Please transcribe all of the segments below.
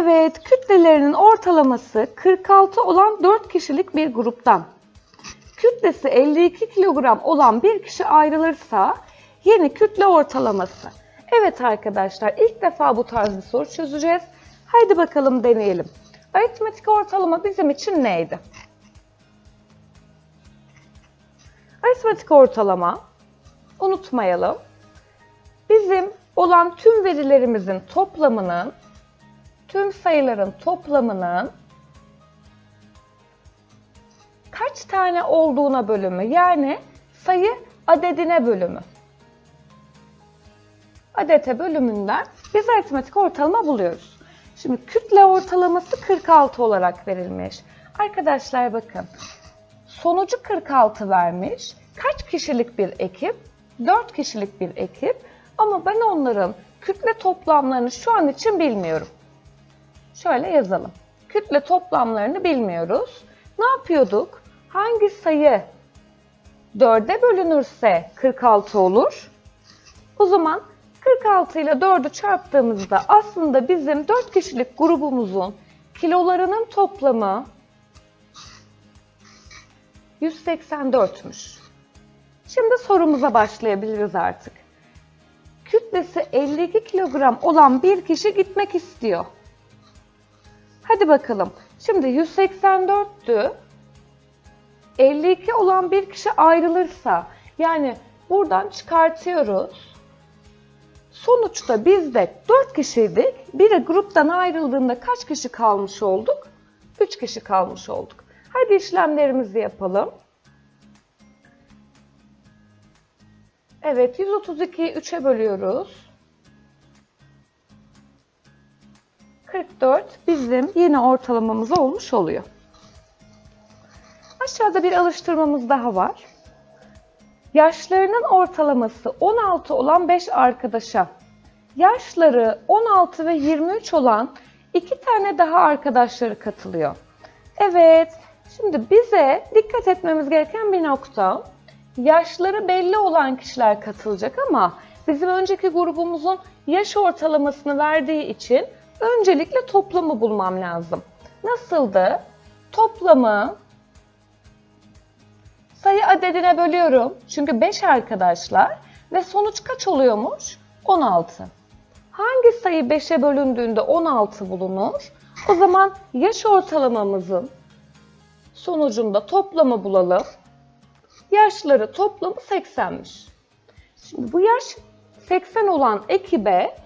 Evet, kütlelerinin ortalaması 46 olan 4 kişilik bir gruptan kütlesi 52 kilogram olan bir kişi ayrılırsa yeni kütle ortalaması. Evet arkadaşlar ilk defa bu tarz bir soru çözeceğiz. Haydi bakalım deneyelim. Aritmetik ortalama bizim için neydi? Aritmetik ortalama unutmayalım. Bizim olan tüm verilerimizin toplamının tüm sayıların toplamının kaç tane olduğuna bölümü yani sayı adedine bölümü. Adete bölümünden biz aritmetik ortalama buluyoruz. Şimdi kütle ortalaması 46 olarak verilmiş. Arkadaşlar bakın. Sonucu 46 vermiş. Kaç kişilik bir ekip? 4 kişilik bir ekip. Ama ben onların kütle toplamlarını şu an için bilmiyorum. Şöyle yazalım. Kütle toplamlarını bilmiyoruz. Ne yapıyorduk? Hangi sayı 4'e bölünürse 46 olur? O zaman 46 ile 4'ü çarptığımızda aslında bizim 4 kişilik grubumuzun kilolarının toplamı 184'müş. Şimdi sorumuza başlayabiliriz artık. Kütlesi 52 kilogram olan bir kişi gitmek istiyor. Hadi bakalım. Şimdi 184'tü. 52 olan bir kişi ayrılırsa yani buradan çıkartıyoruz. Sonuçta biz de 4 kişiydik. Biri gruptan ayrıldığında kaç kişi kalmış olduk? 3 kişi kalmış olduk. Hadi işlemlerimizi yapalım. Evet 132'yi 3'e bölüyoruz. 44 bizim yeni ortalamamız olmuş oluyor. Aşağıda bir alıştırmamız daha var. Yaşlarının ortalaması 16 olan 5 arkadaşa, yaşları 16 ve 23 olan 2 tane daha arkadaşları katılıyor. Evet, şimdi bize dikkat etmemiz gereken bir nokta. Yaşları belli olan kişiler katılacak ama bizim önceki grubumuzun yaş ortalamasını verdiği için öncelikle toplamı bulmam lazım. Nasıldı? Toplamı sayı adedine bölüyorum. Çünkü 5 arkadaşlar ve sonuç kaç oluyormuş? 16. Hangi sayı 5'e bölündüğünde 16 bulunur? O zaman yaş ortalamamızın sonucunda toplamı bulalım. Yaşları toplamı 80'miş. Şimdi bu yaş 80 olan ekibe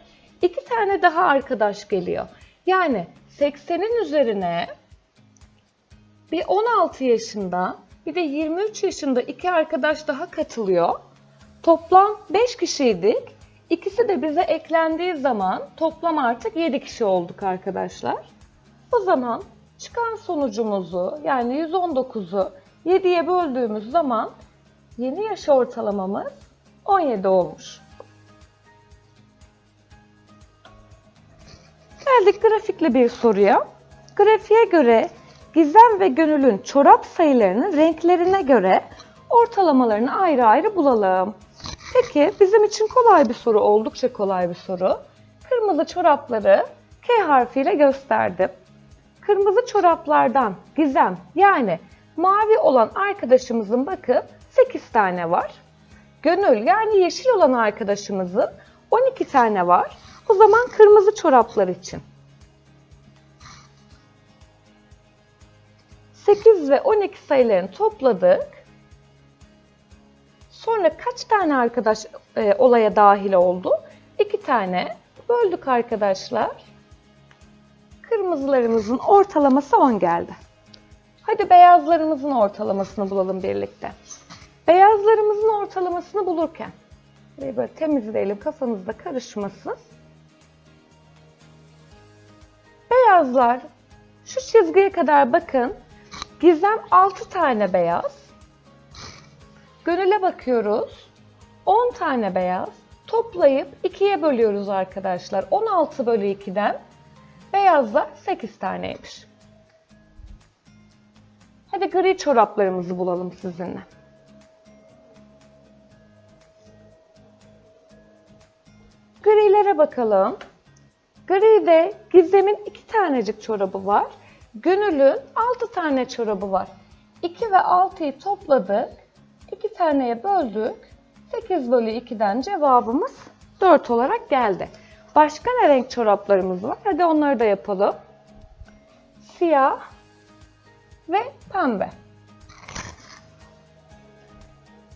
iki tane daha arkadaş geliyor. Yani 80'in üzerine bir 16 yaşında bir de 23 yaşında iki arkadaş daha katılıyor. Toplam 5 kişiydik. İkisi de bize eklendiği zaman toplam artık 7 kişi olduk arkadaşlar. O zaman çıkan sonucumuzu yani 119'u 7'ye böldüğümüz zaman yeni yaş ortalamamız 17 olmuş. Geldik grafikli bir soruya. Grafiğe göre Gizem ve Gönül'ün çorap sayılarını renklerine göre ortalamalarını ayrı ayrı bulalım. Peki bizim için kolay bir soru, oldukça kolay bir soru. Kırmızı çorapları K harfiyle gösterdim. Kırmızı çoraplardan Gizem yani mavi olan arkadaşımızın bakın 8 tane var. Gönül yani yeşil olan arkadaşımızın 12 tane var. O zaman kırmızı çoraplar için 8 ve 12 sayılarını topladık. Sonra kaç tane arkadaş e, olaya dahil oldu? 2 tane. Böldük arkadaşlar. Kırmızılarımızın ortalaması 10 geldi. Hadi beyazlarımızın ortalamasını bulalım birlikte. Beyazlarımızın ortalamasını bulurken böyle temizleyelim kafanızda karışmasın. Beyazlar şu çizgiye kadar bakın. Gizem 6 tane beyaz. Gönüle bakıyoruz. 10 tane beyaz. Toplayıp 2'ye bölüyoruz arkadaşlar. 16 bölü 2'den beyazlar 8 taneymiş. Hadi gri çoraplarımızı bulalım sizinle. Grilere bakalım. Gri'de Gizem'in iki tanecik çorabı var. Gönül'ün altı tane çorabı var. 2 ve 6'yı topladık. 2 taneye böldük. 8 bölü 2'den cevabımız 4 olarak geldi. Başka ne renk çoraplarımız var? Hadi onları da yapalım. Siyah ve pembe.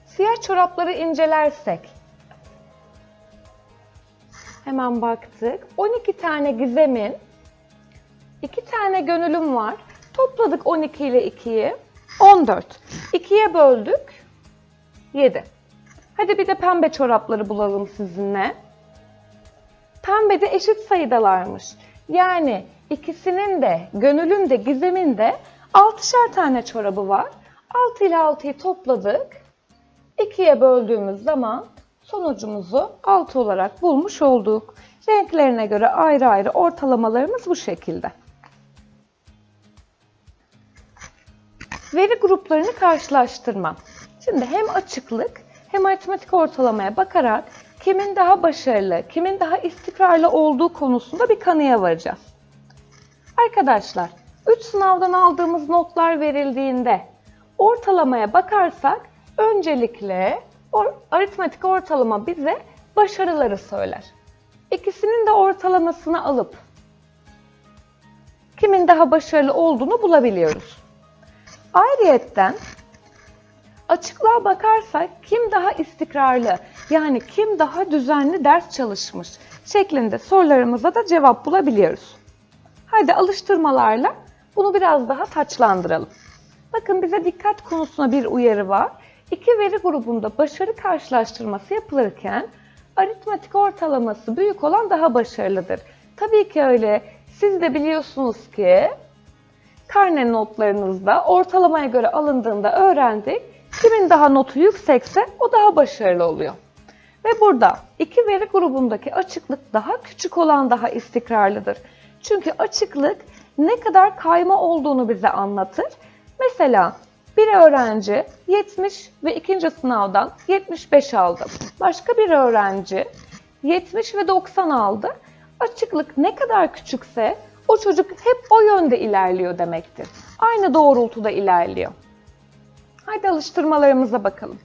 Siyah çorapları incelersek hemen baktık. 12 tane gizemin, 2 tane gönülüm var. Topladık 12 ile 2'yi. 14. 2'ye böldük. 7. Hadi bir de pembe çorapları bulalım sizinle. Pembe de eşit sayıdalarmış. Yani ikisinin de, gönülün de, gizemin de 6'şer tane çorabı var. 6 ile 6'yı topladık. 2'ye böldüğümüz zaman sonucumuzu 6 olarak bulmuş olduk. Renklerine göre ayrı ayrı ortalamalarımız bu şekilde. Veri gruplarını karşılaştırma. Şimdi hem açıklık hem aritmetik ortalamaya bakarak kimin daha başarılı, kimin daha istikrarlı olduğu konusunda bir kanıya varacağız. Arkadaşlar, 3 sınavdan aldığımız notlar verildiğinde ortalamaya bakarsak öncelikle or- aritmetik ortalama bize başarıları söyler. İkisinin de ortalamasını alıp kimin daha başarılı olduğunu bulabiliyoruz. Ayrıyetten açıklığa bakarsak kim daha istikrarlı yani kim daha düzenli ders çalışmış şeklinde sorularımıza da cevap bulabiliyoruz. Hadi alıştırmalarla bunu biraz daha taçlandıralım. Bakın bize dikkat konusuna bir uyarı var. İki veri grubunda başarı karşılaştırması yapılırken aritmetik ortalaması büyük olan daha başarılıdır. Tabii ki öyle. Siz de biliyorsunuz ki karne notlarınızda ortalamaya göre alındığında öğrendik. Kimin daha notu yüksekse o daha başarılı oluyor. Ve burada iki veri grubundaki açıklık daha küçük olan daha istikrarlıdır. Çünkü açıklık ne kadar kayma olduğunu bize anlatır. Mesela bir öğrenci 70 ve ikinci sınavdan 75 aldı. Başka bir öğrenci 70 ve 90 aldı. Açıklık ne kadar küçükse o çocuk hep o yönde ilerliyor demektir. Aynı doğrultuda ilerliyor. Haydi alıştırmalarımıza bakalım.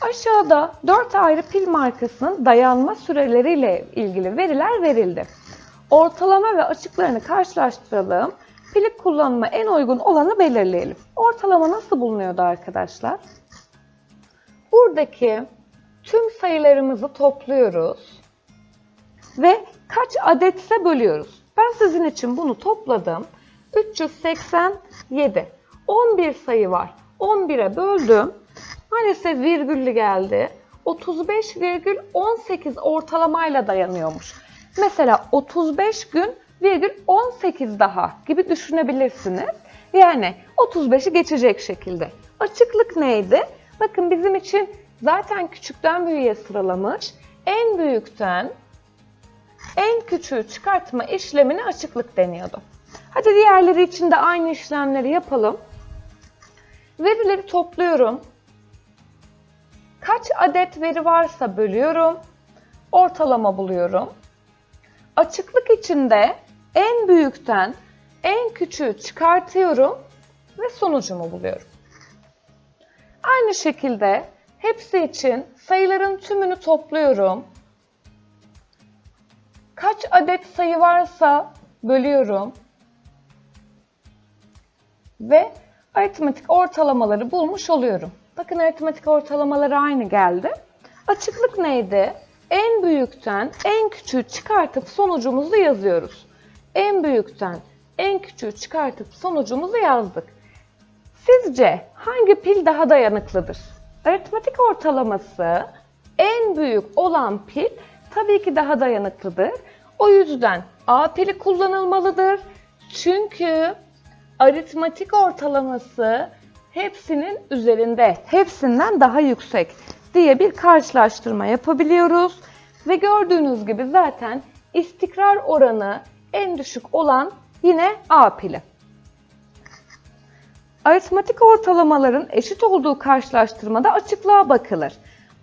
Aşağıda 4 ayrı pil markasının dayanma süreleriyle ilgili veriler verildi. Ortalama ve açıklarını karşılaştıralım. Pili kullanıma en uygun olanı belirleyelim. Ortalama nasıl bulunuyordu arkadaşlar? Buradaki tüm sayılarımızı topluyoruz ve kaç adetse bölüyoruz. Ben sizin için bunu topladım. 387. 11 sayı var. 11'e böldüm. Maalesef virgüllü geldi. 35,18 ortalamayla dayanıyormuş. Mesela 35 gün virgül 18 daha gibi düşünebilirsiniz. Yani 35'i geçecek şekilde. Açıklık neydi? Bakın bizim için zaten küçükten büyüğe sıralamış. En büyükten en küçüğü çıkartma işlemine açıklık deniyordu. Hadi diğerleri için de aynı işlemleri yapalım. Verileri topluyorum. Kaç adet veri varsa bölüyorum. Ortalama buluyorum. Açıklık içinde en büyükten en küçüğü çıkartıyorum ve sonucumu buluyorum. Aynı şekilde hepsi için sayıların tümünü topluyorum. Kaç adet sayı varsa bölüyorum. Ve aritmetik ortalamaları bulmuş oluyorum. Bakın aritmetik ortalamaları aynı geldi. Açıklık neydi? En büyükten en küçüğü çıkartıp sonucumuzu yazıyoruz. En büyükten en küçüğü çıkartıp sonucumuzu yazdık. Sizce hangi pil daha dayanıklıdır? Aritmetik ortalaması en büyük olan pil tabii ki daha dayanıklıdır. O yüzden A pili kullanılmalıdır. Çünkü aritmetik ortalaması hepsinin üzerinde, hepsinden daha yüksek diye bir karşılaştırma yapabiliyoruz. Ve gördüğünüz gibi zaten istikrar oranı en düşük olan yine A pili. Aritmetik ortalamaların eşit olduğu karşılaştırmada açıklığa bakılır.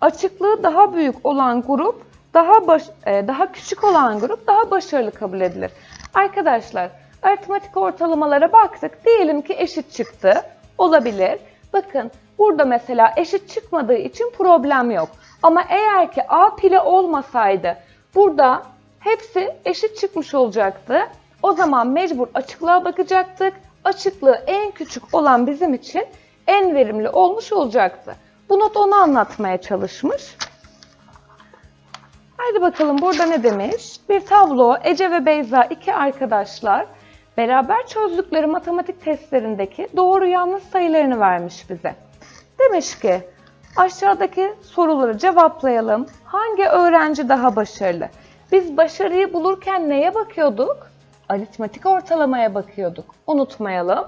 Açıklığı daha büyük olan grup daha baş, e, daha küçük olan grup daha başarılı kabul edilir. Arkadaşlar aritmetik ortalamalara baktık. Diyelim ki eşit çıktı. Olabilir. Bakın burada mesela eşit çıkmadığı için problem yok. Ama eğer ki A pili olmasaydı burada hepsi eşit çıkmış olacaktı. O zaman mecbur açıklığa bakacaktık. Açıklığı en küçük olan bizim için en verimli olmuş olacaktı. Bu not onu anlatmaya çalışmış. Haydi bakalım burada ne demiş? Bir tablo Ece ve Beyza iki arkadaşlar beraber çözdükleri matematik testlerindeki doğru yanlış sayılarını vermiş bize. Demiş ki aşağıdaki soruları cevaplayalım. Hangi öğrenci daha başarılı? Biz başarıyı bulurken neye bakıyorduk? Aritmetik ortalamaya bakıyorduk. Unutmayalım.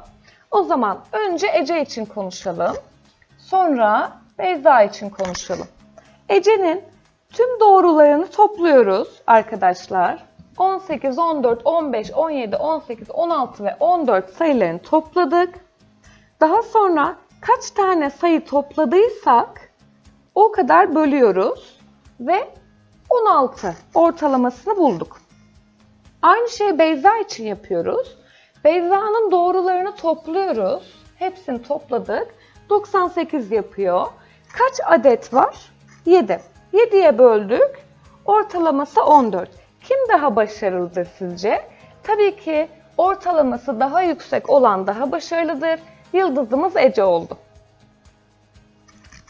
O zaman önce Ece için konuşalım. Sonra Beyza için konuşalım. Ece'nin tüm doğrularını topluyoruz arkadaşlar. 18, 14, 15, 17, 18, 16 ve 14 sayılarını topladık. Daha sonra kaç tane sayı topladıysak o kadar bölüyoruz ve 16 ortalamasını bulduk. Aynı şeyi Beyza için yapıyoruz. Beyza'nın doğrularını topluyoruz. Hepsini topladık. 98 yapıyor. Kaç adet var? 7. 7'ye böldük. Ortalaması 14. Kim daha başarılıdır sizce? Tabii ki ortalaması daha yüksek olan daha başarılıdır. Yıldızımız Ece oldu.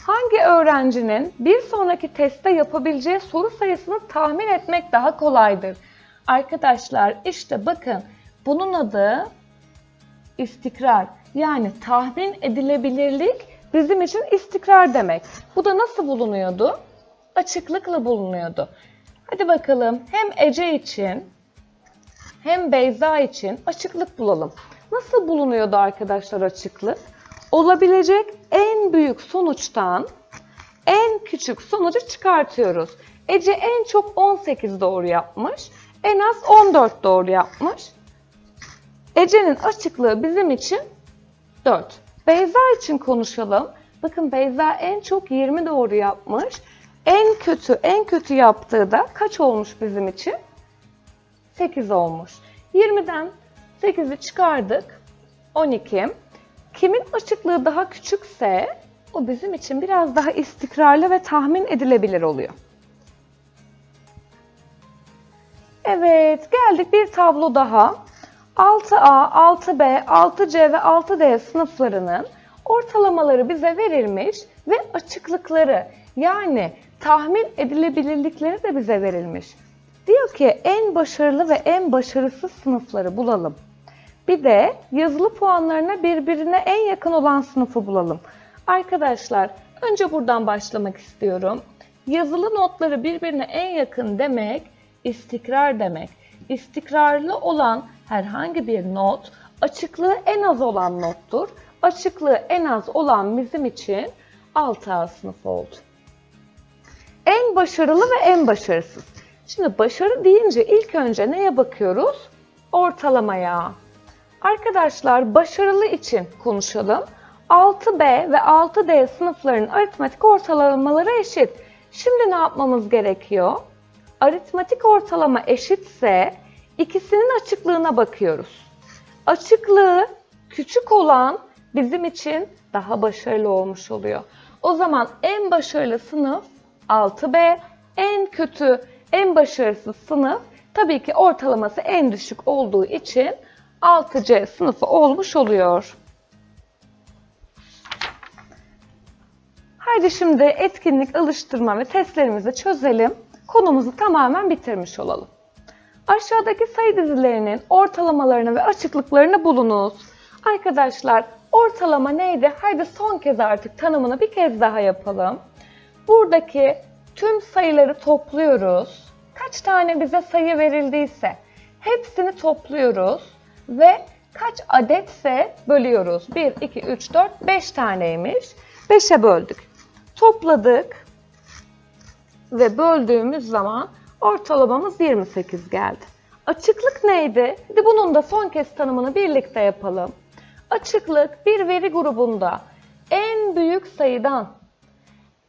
Hangi öğrencinin bir sonraki testte yapabileceği soru sayısını tahmin etmek daha kolaydır? Arkadaşlar işte bakın bunun adı istikrar. Yani tahmin edilebilirlik bizim için istikrar demek. Bu da nasıl bulunuyordu? Açıklıkla bulunuyordu. Hadi bakalım hem Ece için hem Beyza için açıklık bulalım. Nasıl bulunuyordu arkadaşlar açıklık? Olabilecek en büyük sonuçtan en küçük sonucu çıkartıyoruz. Ece en çok 18 doğru yapmış. En az 14 doğru yapmış. Ece'nin açıklığı bizim için 4. Beyza için konuşalım. Bakın Beyza en çok 20 doğru yapmış. En kötü, en kötü yaptığı da kaç olmuş bizim için? 8 olmuş. 20'den 8'i çıkardık. 12. Kimin açıklığı daha küçükse o bizim için biraz daha istikrarlı ve tahmin edilebilir oluyor. Evet, geldik bir tablo daha. 6A, 6B, 6C ve 6D sınıflarının ortalamaları bize verilmiş ve açıklıkları yani tahmin edilebilirlikleri de bize verilmiş. Diyor ki en başarılı ve en başarısız sınıfları bulalım. Bir de yazılı puanlarına birbirine en yakın olan sınıfı bulalım. Arkadaşlar önce buradan başlamak istiyorum. Yazılı notları birbirine en yakın demek istikrar demek. İstikrarlı olan herhangi bir not açıklığı en az olan nottur. Açıklığı en az olan bizim için 6A sınıfı oldu. En başarılı ve en başarısız. Şimdi başarı deyince ilk önce neye bakıyoruz? Ortalamaya. Arkadaşlar başarılı için konuşalım. 6B ve 6D sınıflarının aritmetik ortalamaları eşit. Şimdi ne yapmamız gerekiyor? Aritmetik ortalama eşitse ikisinin açıklığına bakıyoruz. Açıklığı küçük olan bizim için daha başarılı olmuş oluyor. O zaman en başarılı sınıf 6B, en kötü, en başarısız sınıf tabii ki ortalaması en düşük olduğu için 6C sınıfı olmuş oluyor. Haydi şimdi etkinlik, alıştırma ve testlerimizi çözelim. Konumuzu tamamen bitirmiş olalım. Aşağıdaki sayı dizilerinin ortalamalarını ve açıklıklarını bulunuz. Arkadaşlar ortalama neydi? Haydi son kez artık tanımını bir kez daha yapalım. Buradaki tüm sayıları topluyoruz. Kaç tane bize sayı verildiyse hepsini topluyoruz ve kaç adetse bölüyoruz. 1, 2, 3, 4, 5 taneymiş. 5'e böldük. Topladık ve böldüğümüz zaman ortalamamız 28 geldi. Açıklık neydi? Hadi bunun da son kez tanımını birlikte yapalım. Açıklık bir veri grubunda en büyük sayıdan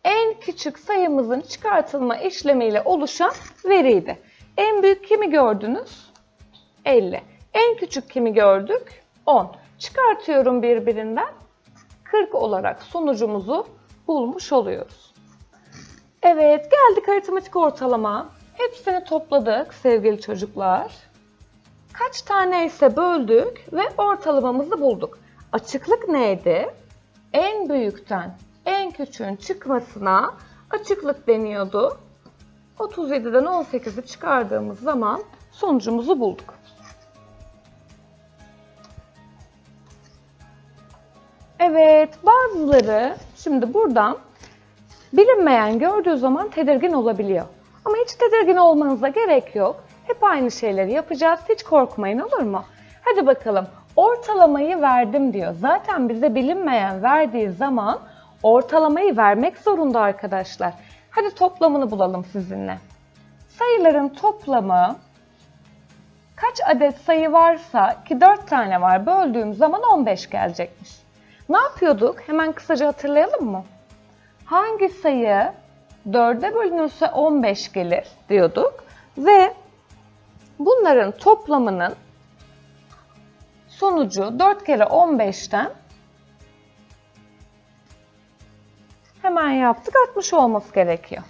en küçük sayımızın çıkartılma işlemiyle oluşan veriydi. En büyük kimi gördünüz? 50. En küçük kimi gördük? 10. Çıkartıyorum birbirinden. 40 olarak sonucumuzu bulmuş oluyoruz. Evet, geldik aritmetik ortalama. Hepsini topladık sevgili çocuklar. Kaç tane ise böldük ve ortalamamızı bulduk. Açıklık neydi? En büyükten en küçüğün çıkmasına açıklık deniyordu. 37'den 18'i çıkardığımız zaman sonucumuzu bulduk. Evet, bazıları şimdi buradan bilinmeyen gördüğü zaman tedirgin olabiliyor. Ama hiç tedirgin olmanıza gerek yok. Hep aynı şeyleri yapacağız. Hiç korkmayın olur mu? Hadi bakalım. Ortalamayı verdim diyor. Zaten bize bilinmeyen verdiği zaman ortalamayı vermek zorunda arkadaşlar. Hadi toplamını bulalım sizinle. Sayıların toplamı kaç adet sayı varsa ki 4 tane var böldüğüm zaman 15 gelecekmiş. Ne yapıyorduk? Hemen kısaca hatırlayalım mı? Hangi sayı 4'e bölünürse 15 gelir diyorduk ve bunların toplamının sonucu 4 kere 15'ten hemen yaptık 60 olması gerekiyor.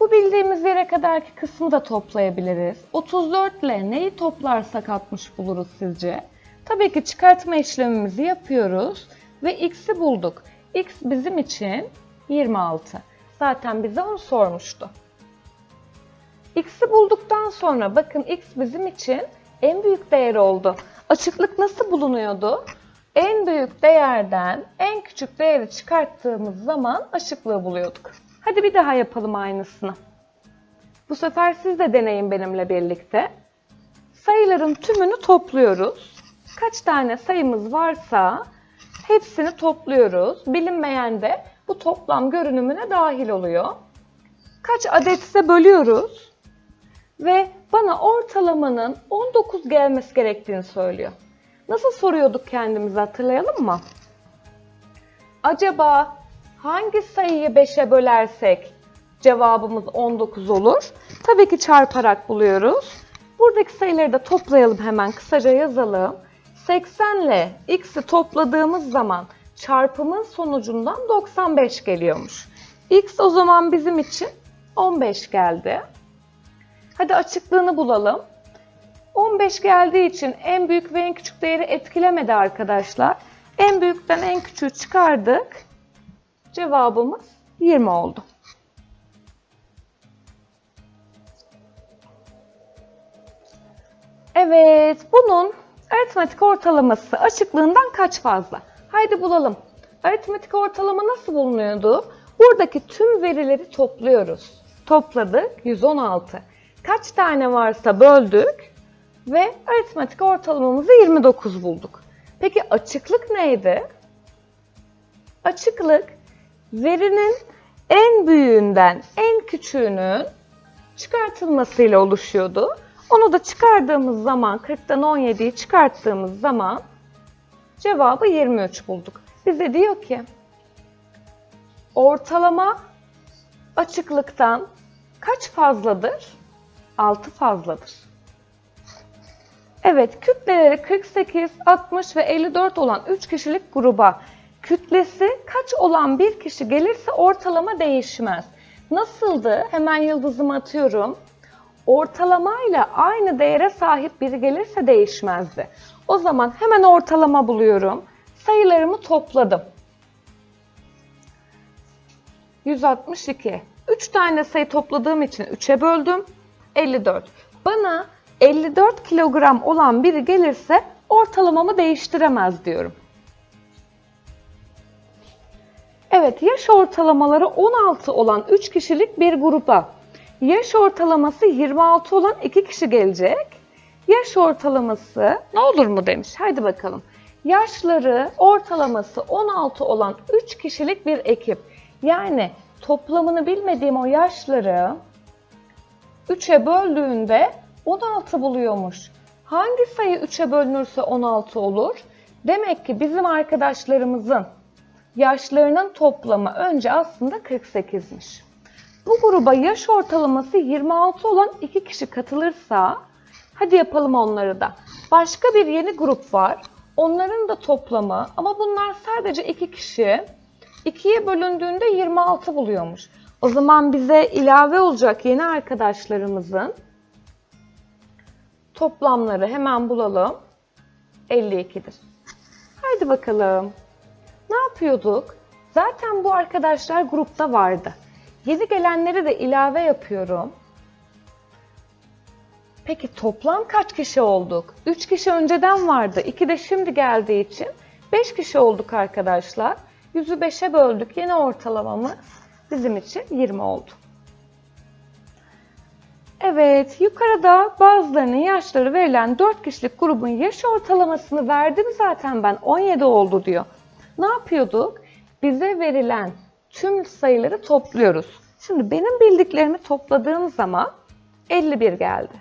Bu bildiğimiz yere kadarki kısmı da toplayabiliriz. 34 ile neyi toplarsak 60 buluruz sizce? Tabii ki çıkartma işlemimizi yapıyoruz ve x'i bulduk. x bizim için 26. Zaten bize onu sormuştu. x'i bulduktan sonra bakın x bizim için en büyük değer oldu. Açıklık nasıl bulunuyordu? En büyük değerden en küçük değeri çıkarttığımız zaman açıklığı buluyorduk. Hadi bir daha yapalım aynısını. Bu sefer siz de deneyin benimle birlikte. Sayıların tümünü topluyoruz. Kaç tane sayımız varsa hepsini topluyoruz. Bilinmeyen de bu toplam görünümüne dahil oluyor. Kaç adetse bölüyoruz ve bana ortalamanın 19 gelmesi gerektiğini söylüyor. Nasıl soruyorduk kendimize hatırlayalım mı? Acaba hangi sayıyı 5'e bölersek cevabımız 19 olur? Tabii ki çarparak buluyoruz. Buradaki sayıları da toplayalım hemen kısaca yazalım. 80 ile x'i topladığımız zaman çarpımın sonucundan 95 geliyormuş. x o zaman bizim için 15 geldi. Hadi açıklığını bulalım. 15 geldiği için en büyük ve en küçük değeri etkilemedi arkadaşlar. En büyükten en küçüğü çıkardık. Cevabımız 20 oldu. Evet, bunun aritmetik ortalaması açıklığından kaç fazla? Haydi bulalım. Aritmetik ortalama nasıl bulunuyordu? Buradaki tüm verileri topluyoruz. Topladık 116. Kaç tane varsa böldük ve aritmetik ortalamamızı 29 bulduk. Peki açıklık neydi? Açıklık verinin en büyüğünden en küçüğünün çıkartılmasıyla oluşuyordu. Onu da çıkardığımız zaman 40'tan 17'yi çıkarttığımız zaman cevabı 23 bulduk. Bize diyor ki ortalama açıklıktan kaç fazladır? 6 fazladır. Evet, kütleleri 48, 60 ve 54 olan 3 kişilik gruba kütlesi kaç olan bir kişi gelirse ortalama değişmez. Nasıldı? Hemen yıldızımı atıyorum. Ortalamayla aynı değere sahip biri gelirse değişmezdi. O zaman hemen ortalama buluyorum. Sayılarımı topladım. 162. 3 tane sayı topladığım için 3'e böldüm. 54. Bana 54 kilogram olan biri gelirse ortalamamı değiştiremez diyorum. Evet, yaş ortalamaları 16 olan 3 kişilik bir gruba yaş ortalaması 26 olan 2 kişi gelecek. Yaş ortalaması ne olur mu demiş. Haydi bakalım. Yaşları ortalaması 16 olan 3 kişilik bir ekip. Yani toplamını bilmediğim o yaşları 3'e böldüğünde 16 buluyormuş. Hangi sayı 3'e bölünürse 16 olur? Demek ki bizim arkadaşlarımızın yaşlarının toplamı önce aslında 48'miş. Bu gruba yaş ortalaması 26 olan iki kişi katılırsa, hadi yapalım onları da. Başka bir yeni grup var. Onların da toplamı ama bunlar sadece iki kişi. İkiye bölündüğünde 26 buluyormuş. O zaman bize ilave olacak yeni arkadaşlarımızın toplamları hemen bulalım. 52'dir. Haydi bakalım. Ne yapıyorduk? Zaten bu arkadaşlar grupta vardı. Yeni gelenleri de ilave yapıyorum. Peki toplam kaç kişi olduk? 3 kişi önceden vardı. 2 de şimdi geldiği için 5 kişi olduk arkadaşlar. 100'ü 5'e böldük. Yeni ortalamamız bizim için 20 oldu. Evet, yukarıda bazılarının yaşları verilen 4 kişilik grubun yaş ortalamasını verdim zaten ben 17 oldu diyor. Ne yapıyorduk? Bize verilen tüm sayıları topluyoruz. Şimdi benim bildiklerimi topladığım zaman 51 geldi.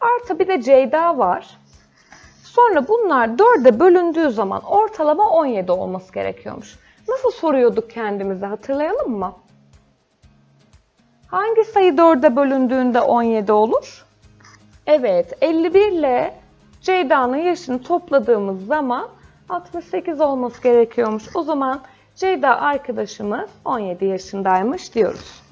Artı bir de Ceyda var. Sonra bunlar 4'e bölündüğü zaman ortalama 17 olması gerekiyormuş. Nasıl soruyorduk kendimize hatırlayalım mı? Hangi sayı 4'e bölündüğünde 17 olur? Evet, 51 ile Ceyda'nın yaşını topladığımız zaman 68 olması gerekiyormuş. O zaman Ceyda arkadaşımız 17 yaşındaymış diyoruz.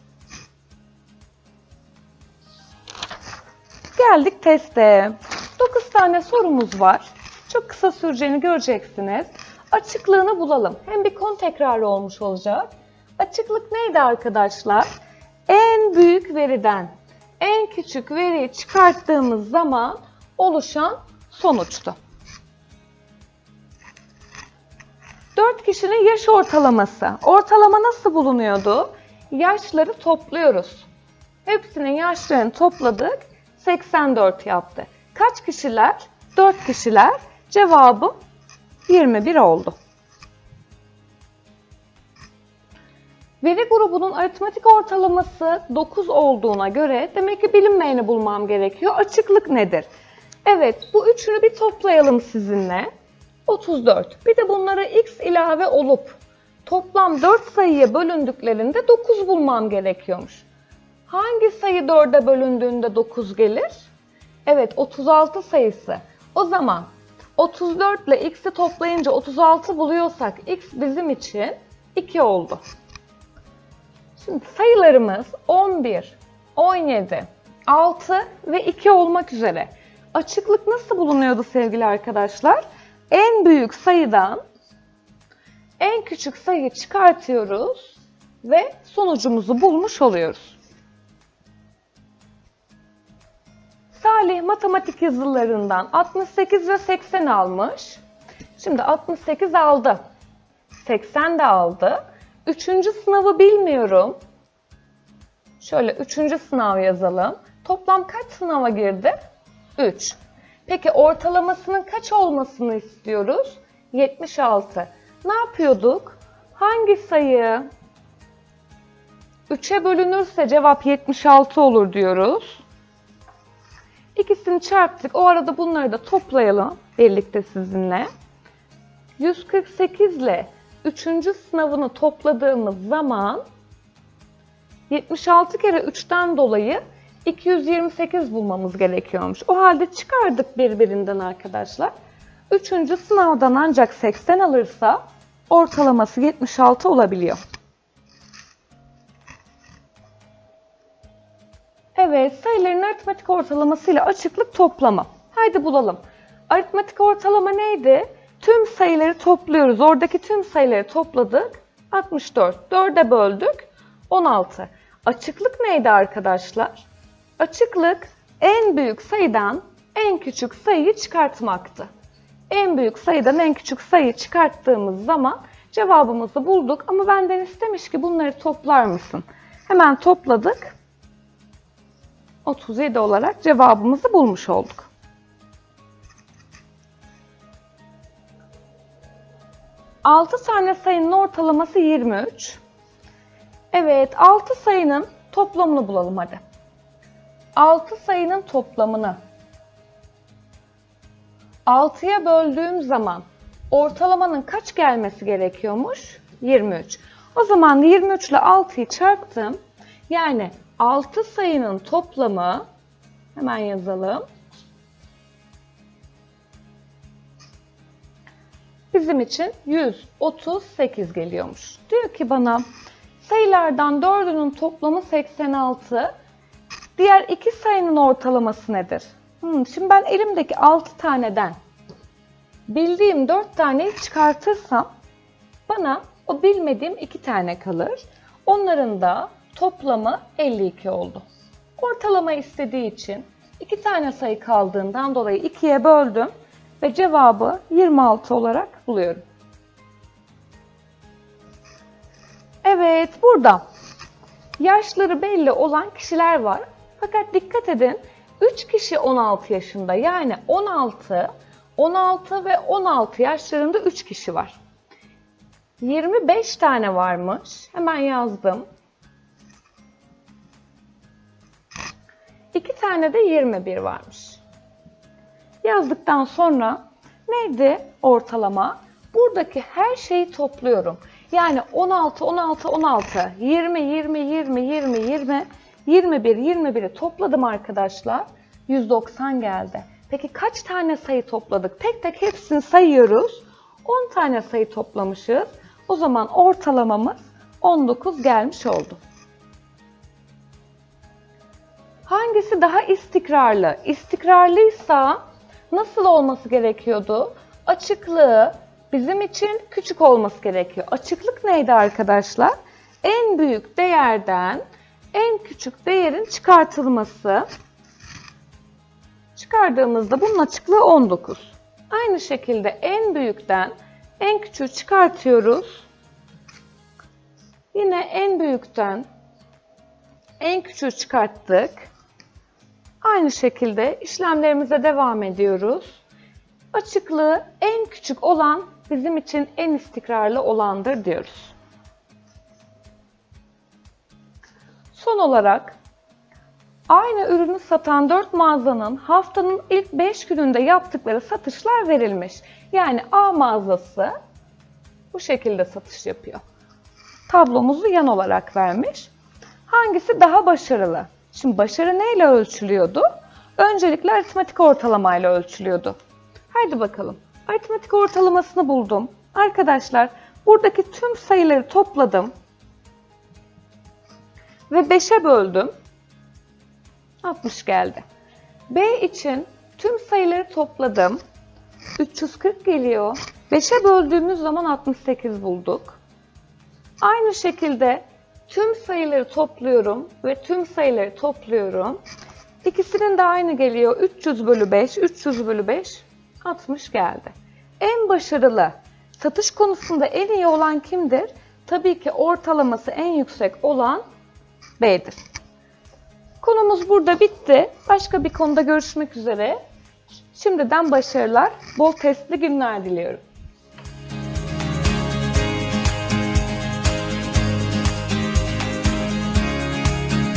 Geldik teste. 9 tane sorumuz var. Çok kısa süreceğini göreceksiniz. Açıklığını bulalım. Hem bir kon tekrarı olmuş olacak. Açıklık neydi arkadaşlar? En büyük veriden en küçük veriyi çıkarttığımız zaman oluşan sonuçtu. 4 kişinin yaş ortalaması. Ortalama nasıl bulunuyordu? Yaşları topluyoruz. Hepsinin yaşlarını topladık. 84 yaptı. Kaç kişiler? 4 kişiler. Cevabım 21 oldu. Veri grubunun aritmetik ortalaması 9 olduğuna göre demek ki bilinmeyeni bulmam gerekiyor. Açıklık nedir? Evet, bu üçünü bir toplayalım sizinle. 34. Bir de bunlara x ilave olup toplam 4 sayıya bölündüklerinde 9 bulmam gerekiyormuş. Hangi sayı 4'e bölündüğünde 9 gelir? Evet 36 sayısı. O zaman 34 ile x'i toplayınca 36 buluyorsak x bizim için 2 oldu. Şimdi sayılarımız 11, 17, 6 ve 2 olmak üzere. Açıklık nasıl bulunuyordu sevgili arkadaşlar? En büyük sayıdan en küçük sayıyı çıkartıyoruz ve sonucumuzu bulmuş oluyoruz. Salih matematik yazılarından 68 ve 80 almış. Şimdi 68 aldı. 80 de aldı. Üçüncü sınavı bilmiyorum. Şöyle üçüncü sınav yazalım. Toplam kaç sınava girdi? 3. Peki ortalamasının kaç olmasını istiyoruz? 76. Ne yapıyorduk? Hangi sayı 3'e bölünürse cevap 76 olur diyoruz. İkisini çarptık. O arada bunları da toplayalım birlikte sizinle. 148 ile 3. sınavını topladığımız zaman 76 kere 3'ten dolayı 228 bulmamız gerekiyormuş. O halde çıkardık birbirinden arkadaşlar. 3. sınavdan ancak 80 alırsa ortalaması 76 olabiliyor. Evet, sayıların aritmetik ortalaması ile açıklık toplamı. Haydi bulalım. Aritmetik ortalama neydi? Tüm sayıları topluyoruz. Oradaki tüm sayıları topladık. 64. 4'e böldük. 16. Açıklık neydi arkadaşlar? Açıklık en büyük sayıdan en küçük sayıyı çıkartmaktı. En büyük sayıdan en küçük sayıyı çıkarttığımız zaman cevabımızı bulduk ama benden istemiş ki bunları toplar mısın? Hemen topladık. 37 olarak cevabımızı bulmuş olduk. Altı tane sayının ortalaması 23. Evet, 6 sayının toplamını bulalım hadi. 6 sayının toplamını 6'ya böldüğüm zaman ortalamanın kaç gelmesi gerekiyormuş? 23. O zaman 23 ile 6'yı çarptım. Yani 6 sayının toplamı hemen yazalım. Bizim için 138 geliyormuş. Diyor ki bana sayılardan 4'ünün toplamı 86. Diğer iki sayının ortalaması nedir? Hmm, şimdi ben elimdeki 6 taneden bildiğim 4 taneyi çıkartırsam bana o bilmediğim 2 tane kalır. Onların da toplamı 52 oldu. Ortalama istediği için 2 tane sayı kaldığından dolayı 2'ye böldüm ve cevabı 26 olarak buluyorum. Evet, burada yaşları belli olan kişiler var. Fakat dikkat edin 3 kişi 16 yaşında yani 16, 16 ve 16 yaşlarında 3 kişi var. 25 tane varmış. Hemen yazdım. 2 tane de 21 varmış. Yazdıktan sonra neydi ortalama? Buradaki her şeyi topluyorum. Yani 16, 16, 16, 20, 20, 20, 20, 20, 21, 21'i topladım arkadaşlar. 190 geldi. Peki kaç tane sayı topladık? Tek tek hepsini sayıyoruz. 10 tane sayı toplamışız. O zaman ortalamamız 19 gelmiş oldu. Hangisi daha istikrarlı? İstikrarlıysa nasıl olması gerekiyordu? Açıklığı bizim için küçük olması gerekiyor. Açıklık neydi arkadaşlar? En büyük değerden en küçük değerin çıkartılması. Çıkardığımızda bunun açıklığı 19. Aynı şekilde en büyükten en küçüğü çıkartıyoruz. Yine en büyükten en küçüğü çıkarttık. Aynı şekilde işlemlerimize devam ediyoruz. Açıklığı en küçük olan bizim için en istikrarlı olandır diyoruz. Son olarak aynı ürünü satan 4 mağazanın haftanın ilk 5 gününde yaptıkları satışlar verilmiş. Yani A mağazası bu şekilde satış yapıyor. Tablomuzu yan olarak vermiş. Hangisi daha başarılı? Şimdi başarı neyle ölçülüyordu? Öncelikle aritmetik ortalamayla ölçülüyordu. Haydi bakalım. Aritmetik ortalamasını buldum. Arkadaşlar buradaki tüm sayıları topladım. Ve 5'e böldüm. 60 geldi. B için tüm sayıları topladım. 340 geliyor. 5'e böldüğümüz zaman 68 bulduk. Aynı şekilde tüm sayıları topluyorum ve tüm sayıları topluyorum. İkisinin de aynı geliyor. 300 bölü 5, 300 bölü 5, 60 geldi. En başarılı, satış konusunda en iyi olan kimdir? Tabii ki ortalaması en yüksek olan B'dir. Konumuz burada bitti. Başka bir konuda görüşmek üzere. Şimdiden başarılar, bol testli günler diliyorum.